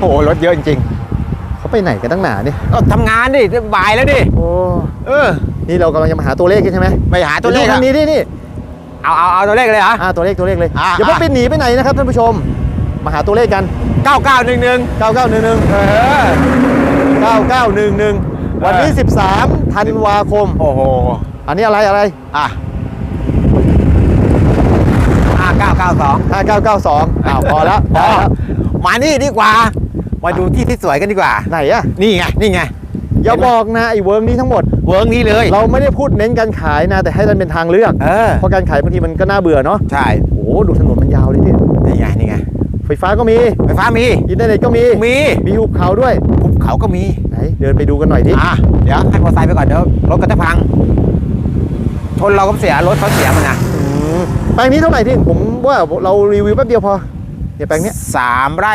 โอ้โหรถเยอะจริงเขาไปไหนกันตั้งหนาเนี่ยๆก็ทำงานดิบ่ายแล้วดิโอ้เออนี่เรากำลังจะมาหาตัวเลขกันใช่ไหมไปหาตัวเลขดี๋ยอะทางนี้ดินี่เอาเอาเอาตัวเลขเลยเหรออ่าตัวเลขตัวเลขเลยอ่าอย่าเพิ่งไปหนีไปไหนนะครับท่านผู้ชม มาหาตัวเลขกันเก้าเก้าหนึ่งหนึ่ง9911เออ9911 วันที่13ธันวาคมโอ้โหอันนี้อะไรอะไรอะห้าเก้าเก้าสอง5992อ้าวพอแล้วพอ๋ออแล้วมานี่ดีกว่า มาดูที่ที่สวยกันดีกว่า ไหนอะนี่ไง นี่ไง อย่าบอกนะไอ้เวิร์กนี้ทั้งหมด เวิร์กนี้เลย เราไม่ได้พูดเน้นการขายนะ แต่ให้มันเป็นทางเลือก เออ เพราะการขายบางทีมันก็น่าเบื่อเนาะ ใช่ โอ้โหดูถนนมันยาวเลยที่นี่ไง นี่ไง ไฟฟ้าก็มี ไฟฟ้ามี อินเทอร์เน็ตก็มี มี มีหุบเขาด้วยภูเขาก็มี ไหน เดินไปดูกันหน่อยดิอะเดี๋ยวให้มอเตอร์ไซค์ไปก่อนเดี๋ยวรถก็จะพัง ชนเราก็เสียรถเขาเสียมันนะอืมแปลงนี้เท่าไหร่ที่ผมว่าเรารีวิวแป๊บเดียวพอ เนี่ยแปลงเนี้ยสามไร่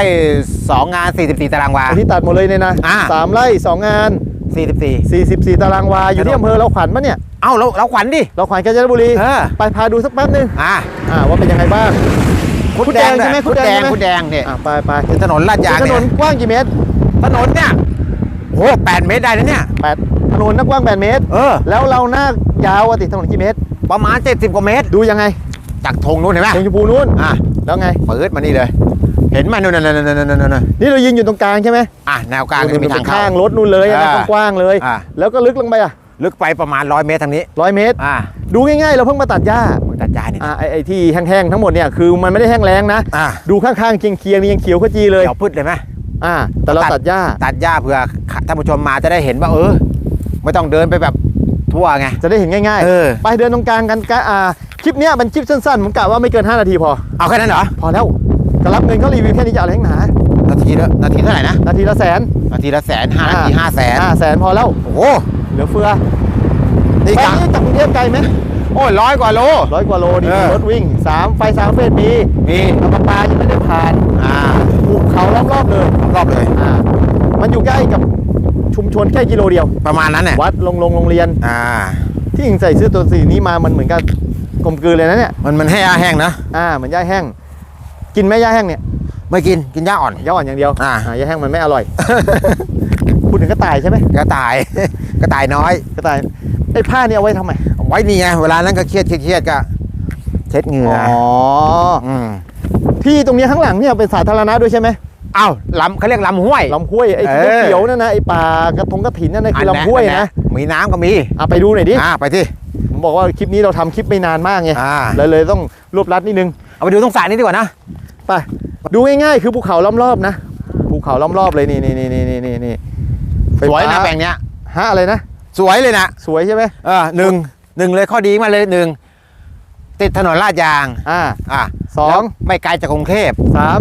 สองงาน44ตารางวา อันนี้ตัดหมดเลยเนี่ยนะอ่า สามไร่สองงาน44 44 ตารางวา อยู่ที่อำเภอเราขวัญปะเนี่ยเอ้าเราเราขวัญดิ เราขวัญกาญจนบุรี เออ ไปพาดูสักแป๊บนึงอะอ่าว่าเป็นยังไงบ้าง คุดแดงใช่ไหมคุดแดงคุคุดดแดแดงงเนี่ยอ่าไปไปเป็นถนนลาดยางถเนี่นยนกว้างกี่เมตรถนนเนี่ยโอ้โหแปดเมตรได้นะเนี่ย แปดถนนนักกว้าง8เมตร เออ แล้วเราหน้ายาวอะติดถนนกี่เมตร ประมาณ 70 กว่าเมตร ดูยังไงจากธงนู้นเห็นไหมตรงชมพูนู้น อะ แล้วไงเปิดมานี่เลย เห็นไหมนู่นนั่นนั่นนั่นนั่นนั่นนี่เรายืนอยู่ตรงกลางใช่ไหมอะแนวกลางก็จะมีทางเข้าข้างรถนู่นเลยนะอ่ากว้างๆเลยอ่าแล้วก็ลึกลงไปอะลึกไปประมาณ 100 เมตรทางนี้ร้อยเมตรอะดูง่ายๆ เราเพิ่งมาตัดหญ้า ตัดยาเนี่ยอ่าไอ้ไอ้ที่แห้งๆ ทั้งหมดเนี่ยคือมันไม่ได้แห้งแล้งนะอะดูข้างๆ เคียงๆนี่ยังเขียวขจีเลยเดี๋ยวพืชเลยไหมอ่า แต่เราตัดหญ้า ตัดหญ้าเพื่อท่านผู้ชมมาจะได้เห็นว่าเออ ไม่ต้องเดินไปแบบ ทั่วไง จะได้เห็นง่ายเออไปเดินตรงกลางกันกะอ่าคลิปเนี้ยมันคลิปสั้นๆ ผมกะว่าไม่เกิน 5 นาทีพอ เอาแค่นั้นเหรอ พอแล้วก็รับเงินเขารีวิวแค่นี้จะเอาอะไรทั้งหนานาทีละนาทีเท่าไหร่นะ นาทีละแสนนาทีละแสนห้านาทีห้าแสนห้าแสนพอแล้วโอ้โหเหลือเฟือนี่ไปกะนี้จากกรุงเทพไกลไหมโอ้ยร้อยกว่าโล ร้อยกว่าโลนี่เออ รถวิ่งสามไฟสามเฟสมีมีน้ำประปายังไม่ได้ผ่านอ่าภูเขารอบๆเลย รอบเลย อ่ามันอยู่ใกล้กับ ชุมชนแค่กิโลเดียว ประมาณนั้นเนี่ยวัดโรงโรงโรงเรียน อ่า ที่หญิงใส่เสื้อตัวสีนี้มามันเหมือนกับกลมกลืนเลยนะเนี่ยมันมันให้อาแห้งนะอ่าเหมือนหญ้าแห้ง กินไหมหญ้าแห้งเนี่ยไม่กินกินหญ้าอ่อนหญ้าอ่อนอย่างเดียวอ่าหญ้าแห้งมันไม่อร่อยพูดถึงกระต่ายใช่ไหมกระต่าย กระต่ายน้อย กระต่ายไอ้ผ้าเนี่ยเอาไว้ทำไมไว้นี่ไงเวลานั้นก็เครียดเครียดเครียดก็เช็ดเหงื่ออ๋ออืมที่ตรงนี้ข้างหลังเนี่ยเป็นสาธารณะด้วยใช่ไหมเอ้าลำเขาเรียกลำห้วย ลำห้วยไอ้เอที่อเขียวๆนั่นนะไอ้ป่ากระทงกระถินนั่นนะคือลำห้วยอันะมีน้ำก็มีอะไปดูหน่อยดิอ่าไปที่ผมบอกว่าคลิปนี้เราทำคลิปไม่นานมากไงอ่าเลยเลยต้องรวบรัดนิดนึงเอาไปดูตรงสระนี้ดีกว่านะไปดูง่ายๆคือภูเขาล้อมรอบนะภูเขาล้อมรอบเลยนี่นี่นี่นี่นี่นี่นี่ไฟสวยนะฟ้าแปลงเนี้ยฮะอะไรนะสวยเลยนะสวยใช่ไหมเออหนึ่งหนึ่งเลยข้อดีมาเลยหนึ่งติดถนนลาดยางอ่าอะสองแล้วไม่ไกลจากกรุงเทพสาม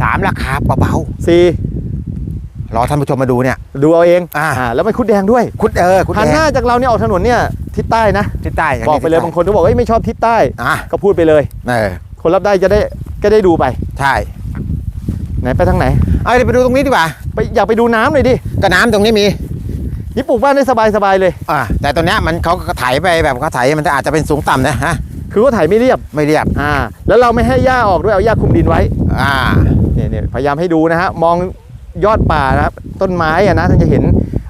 สามราคาเบาสี่ๆรอท่านผู้ชมมาดูเนี่ย ดูเอาเองอ่า แล้วมันคุดแดงด้วยคุดเออคุดหันแดหน้างจากเราเนี่ยออกถนนเนี่ยทิศใต้นะ ทิศใต้ย่บอกไปเลยทิศใต้บางคนก็บอกว่าเอ้ยไม่ชอบทิศใต้ อะก็พูดไปเลย เออคนรับได้จะได้ก็ได้ดูไป ใช่ไหนไปทางไหน เอาเดี๋ยวไปดูตรงนี้ดีกว่าไปอยากไปดูน้ำเลยดิก็น้ำตรงนี้มี นี่ปลูกบ้านได้สบายๆเลย อ่าแต่ตัวเนี้ยมันเขาก็ไถไปแบบเขาไถมันจะอาจจะเป็นสูงต่ำนะฮะคือเขาถ่ายไม่เรียบ ไม่เรียบ อ่า แล้วเราไม่ให้หญ้าออกด้วยเอาหญ้าคลุมดินไว้ อ่า เนี่ยเนี่ยพยายามให้ดูนะฮะมองยอดป่านะครับต้นไม้อะนะท่านจะเห็น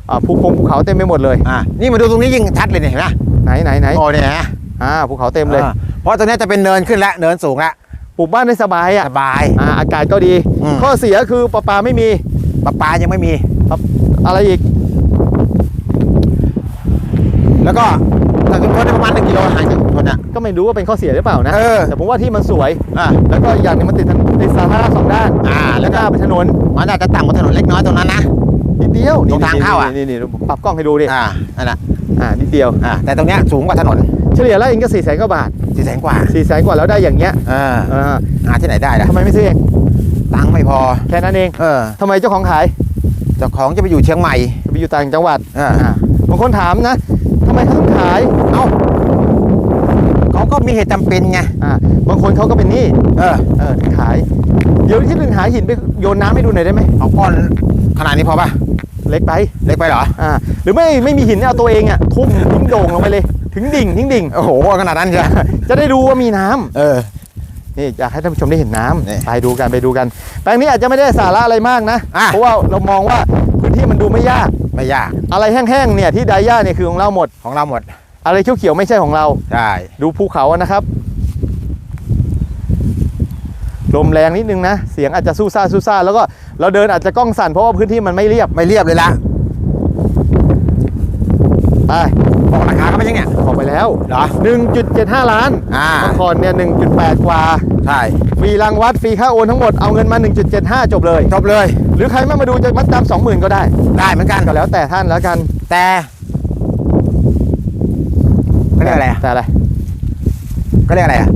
อ่าภูคงภูเขาเต็มไปหมดเลยอ่านี่มาดูตรงนี้ยิ่งชัดเลยเนี่ยเห็นไหมไหนไหนไหนโอ้เนี่ยนะอ่าภูเขาเต็มเลย อ่าเพราะตรงเนี้ยจะเป็นเนินขึ้นแล้วเนินสูงแล้วปลูกบ้านได้สบายอะสบาย อ่าอากาศก็ดี อืม ข้อเสียคือปลาปลาไม่มีปลาปลายังไม่มี อะไรอีกแล้วก็ จากชุมชนได้ประมาณ1กิโลห่างจากชุมชนอะ ก็ไม่รู้ว่าเป็นข้อเสียหรือเปล่านะ เออ แต่ผมว่าที่มันสวย อ่าแล้วก็อีกอย่างหนึงมันติดถนนติดสาธารณะสองด้าน อ่า แล้แล้ววก็ก็เป็นถนนมันอาจจะต่ำกว่าถนนเล็กน้อยตรงนั้นนะ นิดเดียวตรงทางเข้าอะนี่นี่นี่ปรับกล้องให้ดูดิ อ่านั่นแหละอ่า นิดเดียว อ่าแต่ตรงเนี้ยสูงกว่าถนนเฉลี่ยแล้วเองก็สี่แสนกว่าบาทสี่แสนกว่าสี่แสนกว่าแล้วได้อย่างเงี้ยเอออ่าหาที่ไหนได้ล่ะทำไมไม่ซื้อเอง ตังค์ไม่พอ แค่นั้นเองเออทำไมเจ้าของขายเจ้าของจะไปอยู่เชียงใหม่ไปอยู่ต่างจังหวัดเอออ่า บางคนถามนะทำ ไมเขาต้องขาย เอ้าเขาก็มีเหตุจำเป็นไงอ่าบางคนเขาก็เป็นหนี้เออเออถึงขาย เดี๋ยวที่หนึ่งหาหินไปโยนน้ำให้ดูหน่อยได้ไหมเอาก้อนขนาดนี้พอป่ะเล็กไปเล็กไปเหรออ่าหรือไม่ไม่มีหินเอาตัวเองอะทุ่มทิ้งโด่งลงไปเลย ถึงดิ่งทิ้งดิ่งโอ้โหขนาดนั้นใช่ไหมจะได้ดูว่ามีน้ำเออนี่อยากให้ท่านผู้ชมได้เห็นน้ำนี่ไปดูกันไปดูกัน แปลงนี้อาจจะไม่ได้สาระอะไรมากนะอะเพราะว่าเรามองว่าพื้นที่มันดูไม่ยาก ไม่ยาก อะไรแห้งๆเนี่ยที่ไดย่าเนี่ยคือของเราหมด ของเราหมด อะไรเขียวๆไม่ใช่ของเรา ใช่ ดูภูเขานะครับ ลมแรงนิดนึงนะ เสียงอาจจะสู้ซ่าสู้ซ่าแล้วก็เราเดินอาจจะกล้องสั่นเพราะว่าพื้นที่มันไม่เรียบไม่เรียบเลยละไปบอกราคาก็ไม่ยังเนี่ยออกไปแล้วเหรอ1.75ล้านอ่าเมื่อก่อนเนี่ย1.8กว่า ใช่ ฟรีรางวัดฟรีค่าโอนทั้งหมดเอาเงินมา 1.75 จบเลย จบเลย หรือใครไม่มาดูจะมัดจำ20,000ก็ได้ ได้เหมือนกันก็แล้วแต่ท่านแล้วกันแต่เขาเรียกอะไรอะแต่อะไรก็เรียกอะไรอะ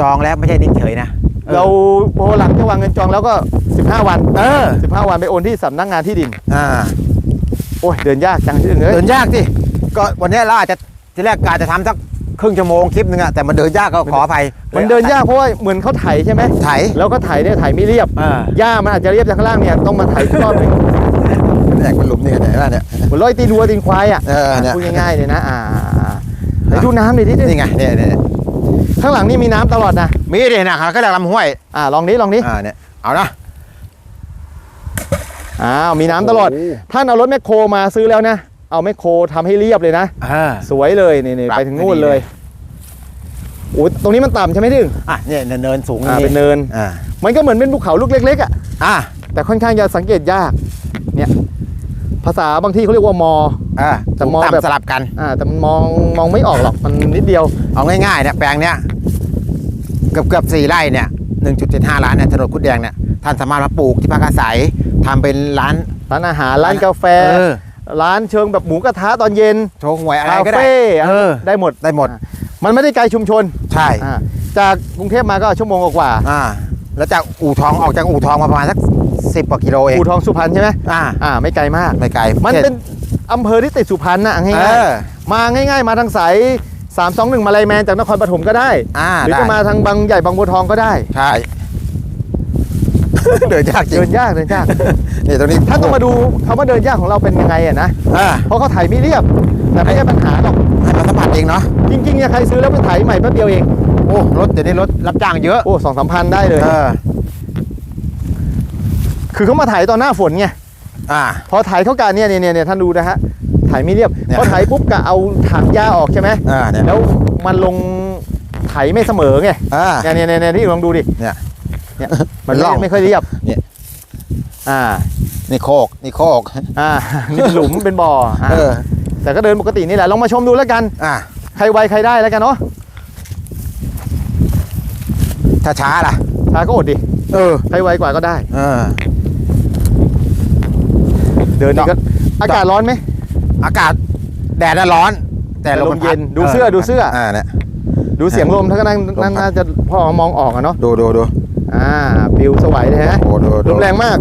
จองแล้วไม่ใช่นิ่งเฉยนะออเราพอหลังจะวางเงินจองแล้วก็ 15 วันเออ15 วันไปโอนที่สำนักงานที่ดินอ่าโอ้ยเดินยากจังที่อื่นเลยเดินยากสิก็วันนี้เราอาจจะทีแรกกาจะทำสัก ครึ่งชั่วโมงคลิปนึงอะแต่มันเดินยากก็ขออภัยมันเดินยากเพราะว่าเหมือนเขาไถใช่ไหมไถแล้วก็ไถเนี่ยไถไม่เรียบอ่าหญ้ามันอาจจะเรียบจากข้างล่างเนี่ยต้องมาไถอีกรอบหนึงแตกเป็นหลุมนี่เห็นไหมเนี่ยเหมือนร้อยตีนวัวตีนควายอะเออเนี่ยพูดง่ายๆเลยนะอ่าไหนดูน้ำหน่อยดินี่ไงเนี่ยเนี่ยข้างหลังนี่มีน้ำตลอดนะมีดินะครับก็เรียกลำห้วยอ่าลองนี้ลองนี้อ่าเนี่ยเอานะอ้าวมีน้ำตลอดโอ้โหท่านเอารถแมคโครมาซื้อแล้วนะ เอาแมคโครทำให้เรียบเลยนะ อ่า สวยเลยนี่นี่ปรับไปถึงนู่นให้ดีเลยโอ้ตรงนี้มันต่ำใช่ไหมดึง อะเนี่ยเนินสูงอ่าเป็นเนิน อ่ามันก็เหมือนเป็นภูเขาลูกเล็กๆอะอ่าแต่ค่อนข้างจะสังเกตยากเนี่ยภาษาบางที่เขาเรียกว่ามอ อ่าแต่มองแบบ ต่ำสลับกัน อ่าแต่มันมองมองไม่ออกหรอกมันนิดเดียว เอาง่ายๆเนี่ยแปลงเนี้ยเกือบเกือบสี่ไร่เนี่ย1.75ล้านเนี่ยถนนคุดแดงเนี่ยท่านสามารถมาปลูกที่พักอาศัยทำเป็นร้านร้านอาหารร้านกาแฟ เออ ร้านเชิงแบบหมูกระทะตอนเย็นโชว์หวยอะไรคาก็ได้ เฟ่เออ ได้หมด ได้หมดอ่ามันไม่ได้ไกลชุมชนใช่ อ่าจากกรุงเทพมาก็ชั่วโมงกว่าอ่า แล้วจากอู่ทองออกจากอู่ทองมาประมาณสักสิบกว่ากิโลเองอู่ทองสุพรรณใช่ไหมอ่า อ่า ไม่ไกลมาก ไม่ไกลมันเป็นอำเภอที่ติดสุพรรณนะเอง่ายอๆมาง่าย ๆ มาทางสาย321มาลายแมนจากนครปฐมก็ได้ อ่าหรือได้จะมาทางบางใหญ่บางบัวทองก็ได้ ใช่ เดินยากจริงเดินยากเดินยาก นี่ตรงนี้ถ้าต้องมาดูคำว่าเดินยากของเราเป็นยังไงอะนะอ่าเพราะเขาไถไม่เรียบ แต่ไม่ใช่ปัญหาหรอกให้มาสัมผัสเองเนาะจริงๆเนี่ยใครซื้อแล้วไปไถใหม่แป๊บเดียวเองโอ้รถเดี๋ยวนี้รถรับจ้างเยอะโอ้สองสามพันได้เลยเออคือเขามาไถตอนหน้าฝนไงอ่า พอไถเขาการเนี่ยเนี่ยเนี่ยเนี่ยท่านดูนะฮะไถไม่เรียบเนี่ยพอไถปุ๊บก็เอาถังหญ้าออกใช่ไหมอ่าเนี่ยแล้วมันลงไถไม่เสมอไงอ่าเนี่ยเนี่ยเนี่ยเนี่ยที่ลองดูดิเนี่ย เนี่ยมันเป็นร่ไม่องไม่ค่อยเรียบเนี่ยอ่านี่โคกนี่โคกอ่านี่เป็นหลุมเป็นบ่ออ่าเออแต่ก็เดินปกตินี่แหละลองมาชมดูแล้วกัน อ่าใครไวใครได้แล้วกันเนาะถ้าช้าล่ะช้าก็อดดิเออใครไวกว่าก็ได้เออเดินนี่ก็ดอกอากาศร้อนไหมอากาศแดดน่ะร้อน แต่แต่ลลมมมันเย็พัดนดูเสื้อดูเสื้ออ่าเนี่ยดูเสียงลมถ้าก็นั่งลมพัดนั่นน่าจะพอมองออกอะเนาะดูดูดู อ่าปิวสวัยเลยฮะโอ้ดูลดูมแรงมาก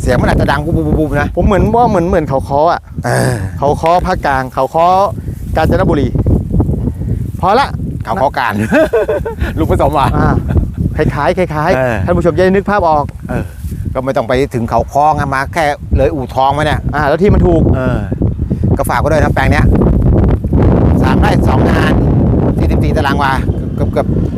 เสียงมันอาจจะดังปุ๊บปุ๊บปุ๊บปุ๊บนะผมเหมือนว่าเหมือนเหมือนเขาคออะเออเขาคอภาคกลาง เขาคอกาญจนบุรี พอละเขาขอการลูกผสมอะอ่าคล้ายๆคล้ายเออๆท่านผู้ชมจะได้นึกภาพออกก็ไม่ต้องไปถึงเขาคลองอะมาแค่เลยอู่ทองมาเนี่ยอ่าแล้วที่มันถูกเออก็ฝากไว้ด้วยนะแปลงเนี้ยสามไร่สองงานสี่สิบสี่ตารางวาเกือบเกือบเ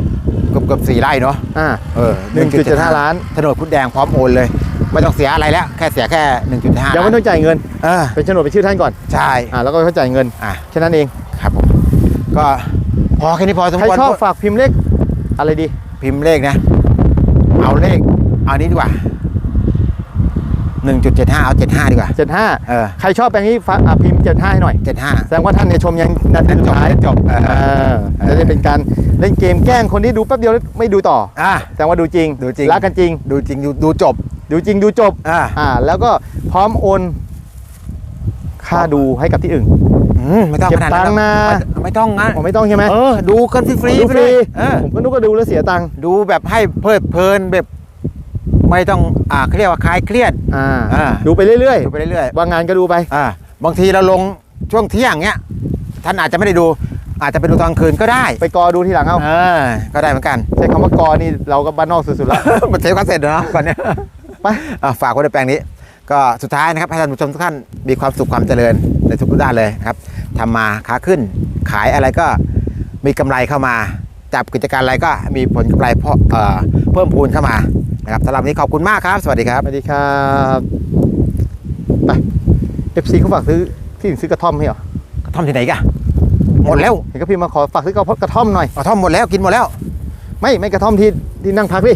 กือบเกือบสี่ไร่เนาะอ่าเออหนึ่งจุดเจ็ดห้าล้านถนนพุทธแดงพร้อมโอนเลย ไม่ต้องเสียอะไรแล้ว แค่เสียแค่หนึ่งจุดห้ายังไม่ต้องจ่ายเงินเออเป็นโฉนดเป็นชื่อท่านก่อนใช่อ่าแล้วก็เขาจ่ายเงินอะแค่นั้นเองครับผมก็พอแค่นี้พอสมใครควรชอบฝากพิมพ์เลขอะไรดี พิมพ์เลขนะ เอาเลขเอานี้ดีกว่า หนึ่งจุดเจ็ดห้าเอาเจ็ดห้าดีกว่า 75เออ ใครชอบแปลงนี้ฝากอะพิมพ์75ให้หน่อยเจ็ดห้าแสดงว่าท่านเนี่ยชมยังนาทีสุดท้ายจบเออเออจะได้เป็นการเล่นเกมแกล้งคนที่ดูแป๊บเดียวแล้วไม่ดูต่ออะ แสดงว่าดูจริงดูจริง รักกันจริง ดูจริงดูดูจบ ดูจริงดูจบอ่า อ่า แล้วก็พร้อมโอน ค่าดูให้กับที่อื่น อืมไม่ต้องเก็บขนาดตังค์นะไม่ไม่ต้องนะผมไม่ต้องใช่ไหมเออ ดูกันฟรีๆดูไปฟเลรียเออผมก็นึกว่าดูแล้วเสียตังค์ ดูแบบให้เพลิดเพลินแบบ ไม่ต้องอ่าเขาเรียกว่าคลายเครียด อ่าอ่า ดูไปเรื่อยดูไปเรื่อยๆว่างานก็ดูไปๆอ่าบางทีเราลงช่วงเที่ยงเนี้ยท่านอาจจะไม่ได้ดู อาจจะไปดูตอนคืนก็ได้ไปกอดูทีหลังเอาเออก็ได้เหมือนกัน ใช้คำว่ากอนี่เราก็บ้านนอกสุดๆแล้ว มันเทปก็เสร็จแล้วเนาะก่อนเนี้ยไป อะฝากไว้ในแปลงนี้ ก็สุดท้ายนะครับให้ท่านผู้ชมทุกท่านมีความสุขความเจริญในทุกๆด้านเลยนะครับทำมาค้าขึ้น ขายอะไรก็มีกำไรเข้ามา จับกิจการอะไรก็มีผลกำไรเพาะเอ่อเพิ่มพูนเข้ามา นะครับสำหรับวันนี้ขอบคุณมากครับ สวัสดีครับ สวัสดีครับไปเอฟซีเขาฝากซื้อที่ซื้อกระท่อมให้เหรอกระท่อมที่ไหนกันหมดแล้วเห็นก็พี่มาขอฝากซื้อกระท่อมหน่อยกระท่อมหมดแล้วกินหมดแล้ว ไม่ไม่กระท่อมที่ที่นั่งพักดิ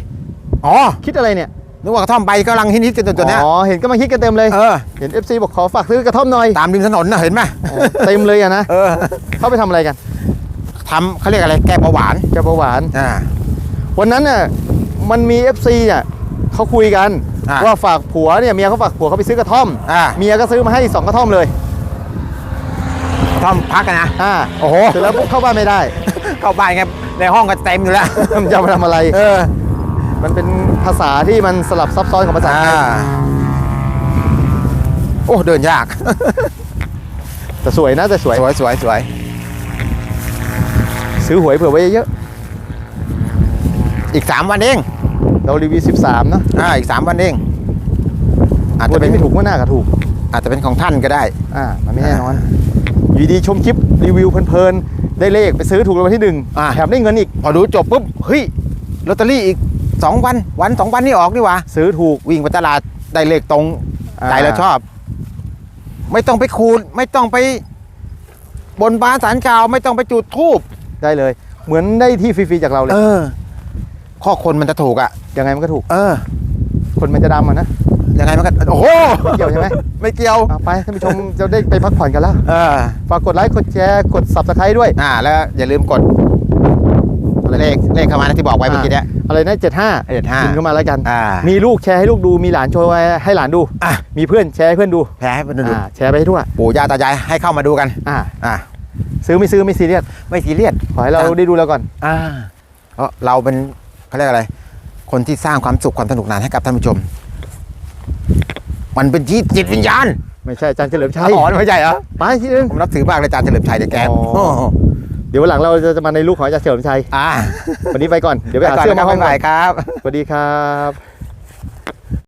อ๋อคิดอะไรเนี่ยนึกว่ากระท่อมใบกำลังฮิตๆกันตัวเนี้ยอ๋อเห็นก็มาคิดกันเต็มเลยเออเห็น FC บอกขอฝากซื้อกระท่อมหน่อยตามริมถนนนะเห็นไหมโอ้เต็มเลยอะนะเออเข้าไปทำอะไรกันทำเขาเรียกอะไรแก้เบาหวานแกเบาหวานอ่าวันนั้นน่ะ มันมี FC อะเขาคุยกันอะว่าฝากผัวเนี่ยเมียเขาฝากผัวเขาไปซื้อกระท่อมอ่าเมียก็ซื้อมาให้สองกระท่อมเลยกระท่อมพักกันนะ อ่าโอ้โห เสร็จแล้วปุ๊บเข้าบ้านไม่ได้ เข้าบ้านไงในห้องก็เต็มอยู่แล้ว มันจะเอามาทำอะไร เออมันเป็นภาษาที่มันสลับซับซ้อนของภาษาไทยอ่าโอ้เดินยาก แต่สวยนะแต่สวย สวยสวยสวยซื้อหวยเผื่อไว้เยอะอีกสามวันเองๆ เรารีวิว 13 เนอะอ่าอีกสามวันเอง อาจวัจะนเป็นี้นไม่ถูกว่าหน้าก็ถูก อาจจะเป็นของท่านก็ได้ อ่า มันไม่แน่นอน อยู่ดีชมคลิปรีวิวเพลินๆ ได้เลขไปซื้อถูกรางวัลที่หนึ่งอ่า แถมได้เงินอีก พอดูจบปุ๊บเฮ้ยลอตเตอรี่อีกสองวันวันสองวันนี่ออกนี่หวะซื้อถูกวิ่งไปตลาดได้เลขตรงอ่าใจเราชอบ ไม่ต้องไปคูณไม่ต้องไปบนบานสารกล่าว ไม่ต้องไปจุดทูบได้เลย เหมือนได้ที่ฟรีๆจากเราเลยเออ ข้อคนมันจะถูกอะยังไงมันก็ถูก เออ คนมันจะดำอะนะยังไงมันก็โอ้โหเกี่ยวใช่ไหมไม่เกี่ยวเอาไปท่านผู้ชมจะได้ไปพักผ่อนกันแล้วเออฝากกดไลค์กดแชร์กด subscribe ด้วย อ่า แล้วอย่าลืมกดเลขเลขเข้ามานะที่บอกไว้เมื่อกี้เนี้ยอะไรนะเจ็ดห้า75พิมพ์เข้ามาแล้วกันอ่ามีลูกแชร์ให้ลูกดู มีหลานโชว์ให้หลานดูอะมีเพื่อนแชร์ให้เพื่อนดูแพ้ให้เพื่อนดูอ่าแชร์ไปให้ทั่ว ปู่ย่าตายายให้เข้ามาดูกัน อ่า อ่า ซื้อไม่ซื้อไม่ซีเรียส ไม่ซีเรียส ขอให้เราอะได้ดูแล้วก่อน อ่าเพราะเราเป็น เขาเรียกอะไร คนที่สร้างความสุขความสนุกสนานให้กับท่านผู้ชม มันเป็นที่จิตวิญญาณไม่ใช่อาจารย์เฉลิมชัยอ๋อไม่ใช่เหรอไปที่นึงผมนับถือมากเลยอาจารย์เฉลิมชัยเดอะแกนอ๋อโอ้โหเดี๋ยววันหลังเราจะมาในลูกของอาจารย์เฉลิมชัยอ่าวันนี้ไปก่อนเดี๋ยวไปหาก่อนเสื้อนะคมารับห้องบ๊ายก่อนบายครับสวัสดีครับ